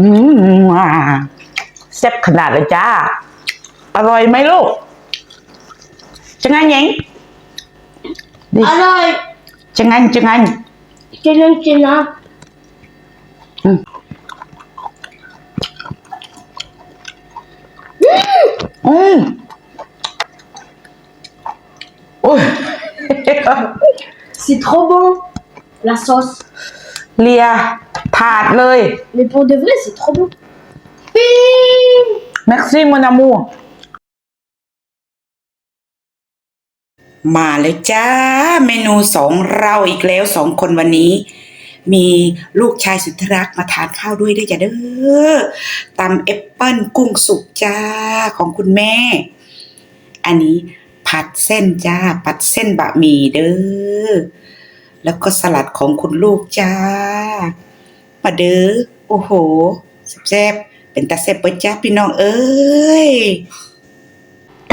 อืมอ่าแซ่บขนาดเลยจ้า อร่อยไหมลูกจะงั้นยังดิ Alors, จะงั้นจะงั้น quelqu'un qui est là. อืมโอ้ย C'est trop bon. La sauce. เลียถาดเลย Mais pour de vrai, c'est trop bon. Ping แม็กซี่มนามู มาเลยจ้า เมนูสองเราอีกแล้วสองคนวันนี้ มีลูกชายสุดที่รักมาทานข้าวด้วยด้วยจ้ะเด้อตำแอปเปิ้ลกุ้งสุกจ้าของคุณแม่ อันนี้ผัดเส้นจ้า ผัดเส้นบะหมี่เด้อ แล้วก็สลัดของคุณลูกจ้า มาเด้อโอ้โหแซ่บๆเป็นตาแซ่บเปิ้จ้าพี่น้องเอ้ย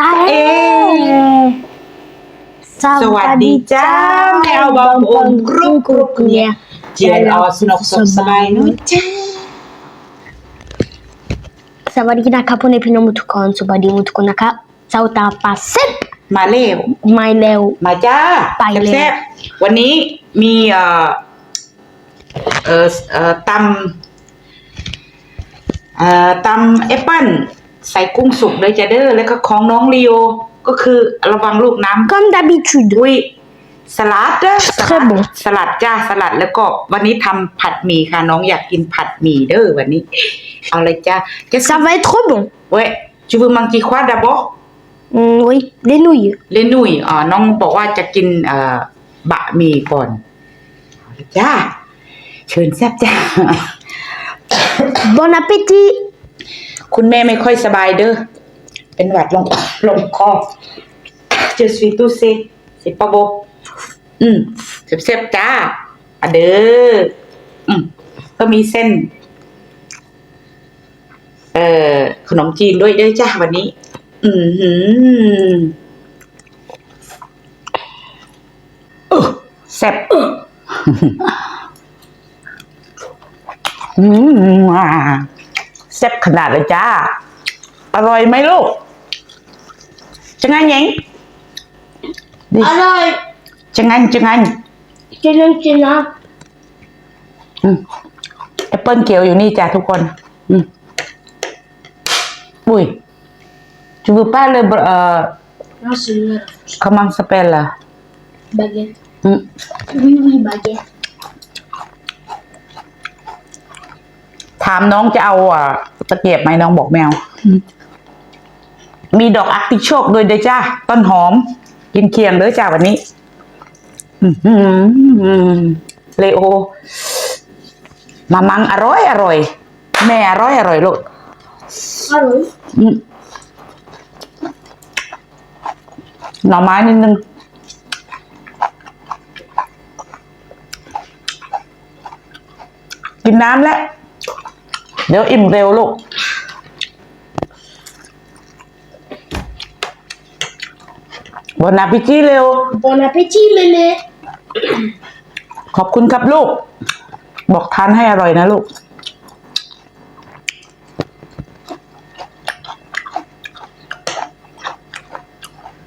Eh. สวัสดีจ้า แมวบางองค์กรุบกรุบเนี่ยเจียนออสนกสดสบายนุจ้าสวัสดีนะคะพ่อในพี่น้องทุกคนสวัสดีทุกคนนะคะเจ้าตาปาเซ็ต มาเร็วไม่เร็วมาจ้าไปเลยแซ่บๆวันนี้มีเอ่อเอ่อเอ่อตำเอ่อตำแอปเปิ้ลใส่กุ้งสุกเลยจ้าเด้อแล้วก็ของน้องลีโอก็คือระวังลูกน้ำ comme d'habitude อุ้ยสลัดเด้อส très ลัด bon สลัดจ้าสลัดแล้วก็วันนี้ทำผัดหมี่ค่ะ น้องอยากกินผัดหมี่เด้อวันนี้ เอาเลยจ้าจะ ça va être trop bon เว้ยจูบูมังกีควาดาบอ Mm, oui les nouilles เลนุ่ยอ๋อน้องบอกว่าจะกินเอ่อบะหมี่ก่อนเอาเลยจ้าเชิญแซ่บจ้า bon appétit คุณแม่ไม่ค่อยสบายเด้อ เป็นหวัดลง ลงคอ เจอสวีตูเซสิปะโบ อืมเซ็บๆจ้าอะเด้อ อืมก็มีเส้น เอ่อ ขนมจีนด้วยเด้อจ้าวันนี้ อือหือเออแซ่บอืมอ่าแซ่บขนาดเลยจ้า อร่อยไหมลูกจะงั้นยังดิ alors จะงั้นจะงั้น quelqu'un qui est là อืมแอปเปิลเกียวอยู่นี่จ้าทุกคน อืมอุ้ย จูบูป้าเลยเอ่อ non c'est une คามังสเปลล่ะ baguette อืม oui oui baguette ถามน้องจะเอาอะตะเกียบไหมน้องบอกแมว มีดอกอักติโชคด้วยเด้อจ้าต้นหอม กินเคียงเด้อจ้าวันนี้ อือหือเลโอ มามังอร่อยอร่อย แม่อร่อยอร่อยลูก ah oui อืม หน่อไม้นิดนึงกินน้ำแล้ว เดี๋ยวอิ่มเร็วลูก บนอาพิจีเร็ว bon appétit Mémé ขอบคุณครับลูก บอกทานให้อร่อยนะลูก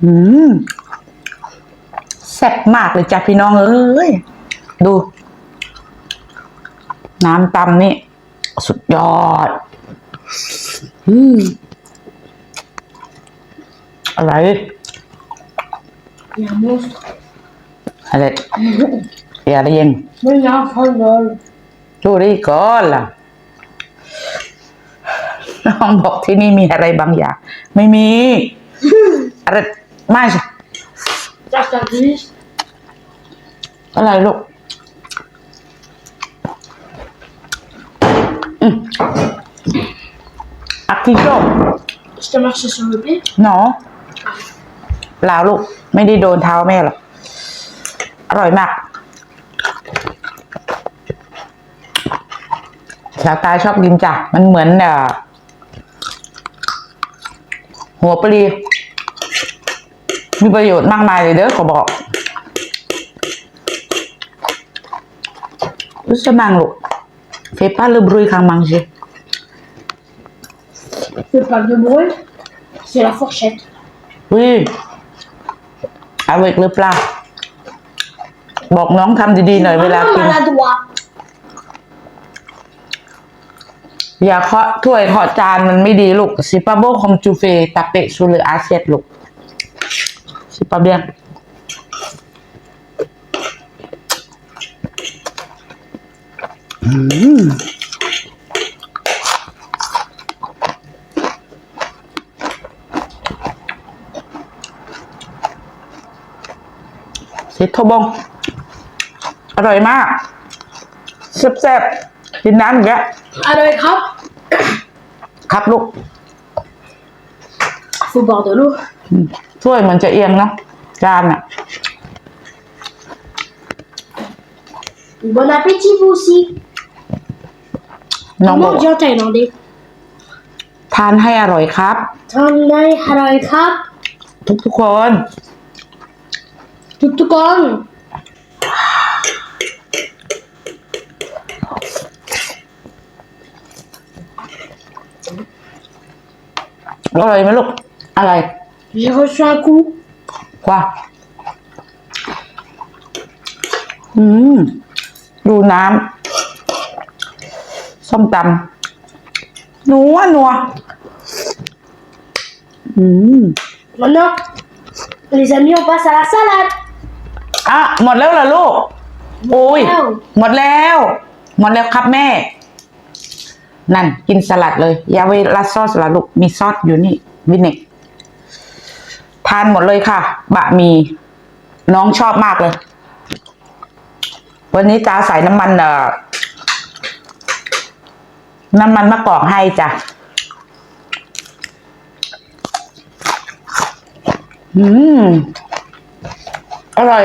อืมแซ่บมากเลยจ้ะพี่น้องเอ้ย ดู น้ำตำนี่ สุดยอด อืมอะไร il y a un monstre อะไรอย่าเรียน mais il y a un frandol ดูดิก่อนล่ะน้องบอกที่นี่มีอะไรบางอย่าง ไม่มีอะไร ไม่ใช่ ça ça glisse อะไรลูกอืมอักที่ชอบ je t'ai marché sur le pied เนาะลาวลูก ไม่ได้โดนเท้าแม่หรอก อร่อยมากชาวตาชอบกินจ้ะ มันเหมือนเอ่อหัวปลี มีประโยชน์มากมายเลยเด้อขอบอก Lu senang lu. Fais pas le bruit quand manger. Fais pas de bruit. C'est la fourchette. Oui. Avec le plat. บอกน้องทำดีๆหน่อยเวลา Maman กิน maladroit. อย่าเคาะถ้วยเคาะจานมันไม่ดีลูก สิปาโบคอมจูเฟตาเปะซูเลอาเซียลูก สิปาเบียนสิโทบง อร่อยมากแซ่บๆกินน้ำอย่างเงี้ย Alors, hop, ครับลูก faut boire de l'eau. ถ้วยมันจะเอียงเนาะจานอะ Bon appétit, vous aussi. น้องบอก Comment on dit en thaïlandais ทานให้อร่อยครับ Thaïlandais, halal krab. ทุกทุกๆคน Tuk tukon. อร่อยไหมลูกอะไร J'ai reçu un coup. กว่าอืมดูน้ำส้มตำนัวนัวอืม Maintenant, les amis, on passe à la salade. อะหมดแล้วเหรอลูก โอ้ย แล้ว หมดแล้ว หมดแล้วครับแม่ นั่นกินสลัดเลยอย่าเวลาซอสละลูก มีซอสอยู่นี่ วิเนก ทานหมดเลยค่ะ บะหมี่น้องชอบมากเลย วันนี้ตาใส่น้ำมันเอ่อน้ำมันมะกอกให้จ้ะอืม อร่อย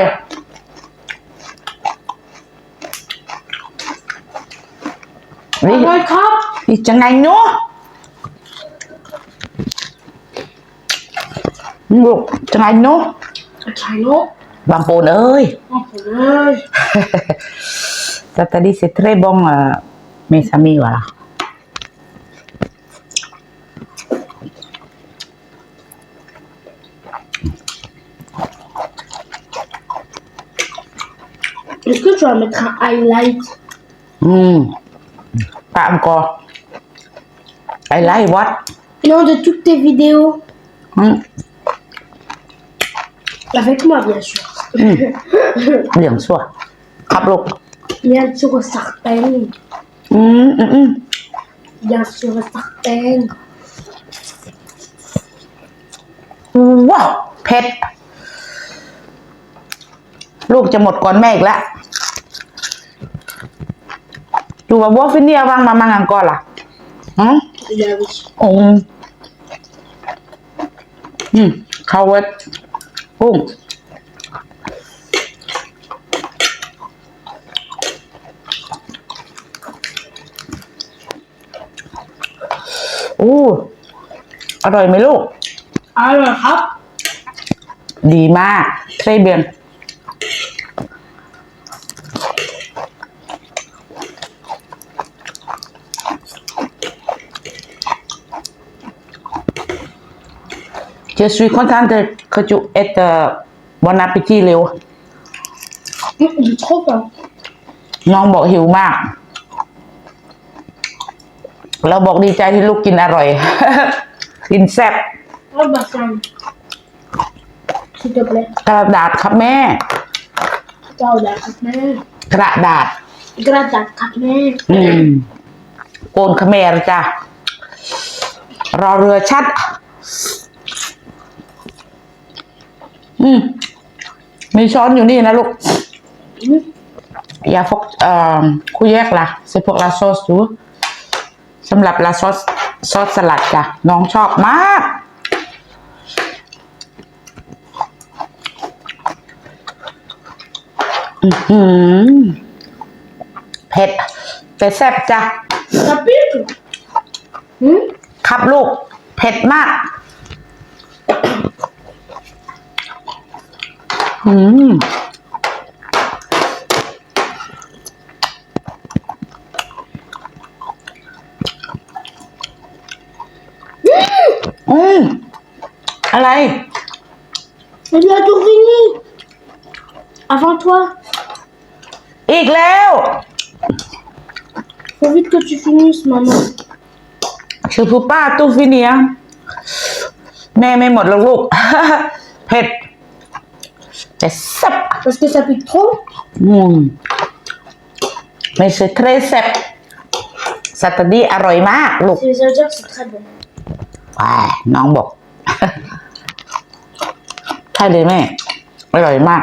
นี่ Halal krab. อีกจะไงเนาะลูกจะไงเนาะ Chino. บางปูนเอ้ย Oh, punaise. Tata di c'est très bon euh, mes amis voilà Est-ce que tu vas mettre un highlight อืมตามกอไอไลค์วัด Non, de toutes tes vidéos. อืม Avec moi, bien sûr. เหลี่ยงสัวครับลูก Bien sûr, certaines. อืมอืมอืม Bien sûr, certaines. ว้าวเผ็ด ลูกจะหมดก่อนแม่อีกแล้วดูว่าวัวฟินเนียวางมามังอังกอร์ล่ะอืม Là, oui. องค์อืมข้าวเวท กุ้งอู้อร่อยไหมลูก Alors, hop. ดีมากใช่เบียน Je suis contente que tu aies euh, bon appétit เร็ว Hum, J'ai trop faim. น้องบอกหิวมาก เราบอกดีใจที่ลูกกินอร่อย กินแซ่บ Oh, bah, ça. S'il te plaît. กระดาษครับแม่ Ciao, la mère. กระดาษ Grata, kat mère. อืมโกนเขมรจ้ะรอเรือชัด อืมมีช้อนอยู่นี่นะลูก Hum. อย่าฟกเอ่อคุยแยกละใส่พวกลาซอสดูสำหรับลาซอสซอสสลัดจ้ะน้องชอบมาก อือหือเผ็ดแต่แซ่บจ้ะ Ça pique Hum ครับลูก เผ็ดมาก อืมอืมอะไร Elle a tout fini. Avant toi. อีกแล้ว Faut vite que tu finisses, maman. คือพูป้าตู้ฟิเนียแม่ไม่หมดหรอกลูก เผ็ด แต่แซ่บ Parce que ça pique trop. อืมไม่ใช่เทรแซ่บสัตว์ดีอร่อยมากลูก Ça veut dire que c'est très bon. ว้ายน้องบอกใช่เลยแม่ อร่อยมาก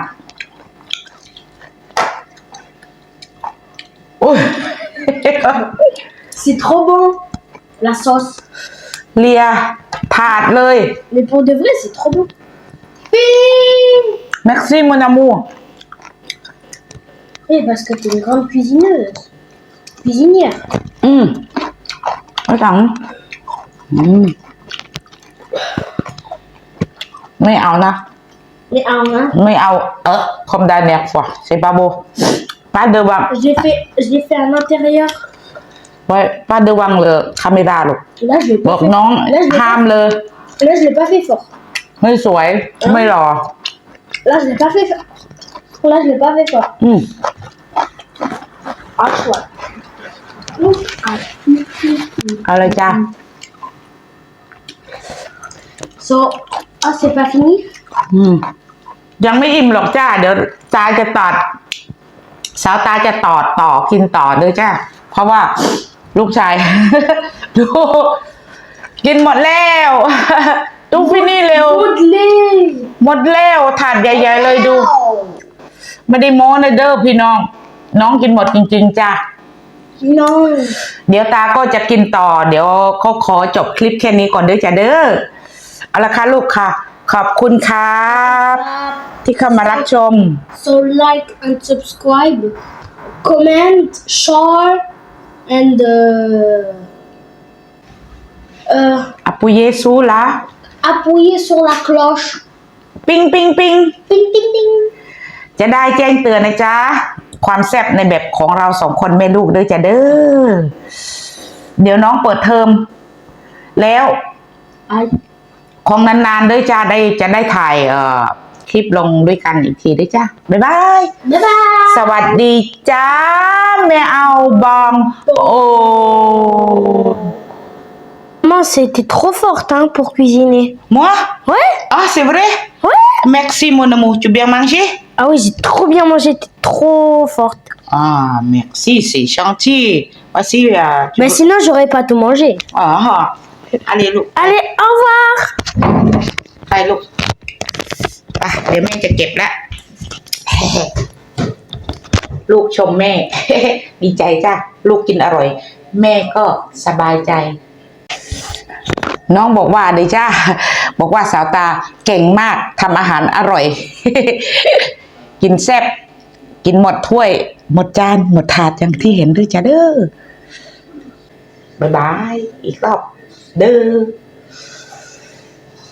โอ้ย C'est trop bon. La sauce. เลียถาดเลย Mais pour de vrai, c'est trop bon. Ping Merci mon amour Oui, parce que t'es une grande cuisineuse. Cuisinière. อืมไม่ตังอืม ไม่เอานะ Mais ah, hein, ไม่เอา เออคอมดาเนียfois c'est pas beau pas devant je l'ai fait, je l'ai fait à l'intérieur. ouais pas devant le caméra ลูก Là, je l'ai บอ pas ก fait. น้อง Là, je l'ai ห้าม pas, เลย là, je l'ai pas fait fort. ไม่สวย ไม่หล่อ Là, je l'ai pas fait fort. Là, je l'ai pas fait fort. อืม À toi. Ouf, ah, เอาเลยจ้า So, ah, c'est pas fini อืม ยังไม่อิ่มหรอกจ้า เดี๋ยวตาจะตอดสาวตาจะตอดต่อกินต่อด้วยจ้า เพราะว่าลูกชาย ดูกินหมดแล้ว ดูฟินี่เร็ว Good lait หมดแล้วถาดใหญ่ ๆ เลยดู Wow. ไม่ได้โม้นะเด้อพี่น้อง น้องกินหมดจริง ๆจ้า Non เดี๋ยวตาก็จะกินต่อ เดี๋ยวเขาขอจบคลิปแค่นี้ก่อนเด้อจ้าเด้อเอาละค่ะลูกค่ะ ขอบคุณครับ ที่เข้ามารับชม So like and subscribe, comment, share, and uh, uh, อปุเยซูละ appuyez sur la cloche. ปิ้งปิ้งปิ้ง Ding ding ding. จะได้แจ้งเตือนนะจ๊ะ ความแซ่บในแบบของเราสองคนแม่ลูกเด้อจ้าเด้อ เดี๋ยวน้องเปิดเทอม แล้ว Aïe. ของนานๆเด้อจ้าได้จะได้ถ่ายเอ่อคลิปลงด้วยกันอีกทีด้วยจ้าบ๊ายบาย Bye bye. สวัสดีจ้าแม่เอาบองโอ Maman, c'était trop forte hein, pour cuisiner. moi Ouais ah c'est vrai Ouais merci mon amour tu bien mangé Ah oui, j'ai trop bien mangé, t'es trop forte. ah merci c'est gentil voici euh, tu Mais veux- sinon, j'aurais pas tout mangé. ah ah. allez ลูก Allez, au revoir ไปลูกไปเดี๋ยวแม่จะเก็บละ ลูกชมแม่ ดีใจจ้าลูกกินอร่อย แม่ก็สบายใจ น้องบอกว่าเดยจ้าบอกว่าสาวตาเก่งมากทำอาหารอร่อย กินแซ่บกินหมดถ้วย หมดจาน หมดถาดอย่างที่เห็นด้วยจ้าเด้อบายบาย อีกรอบเด้อ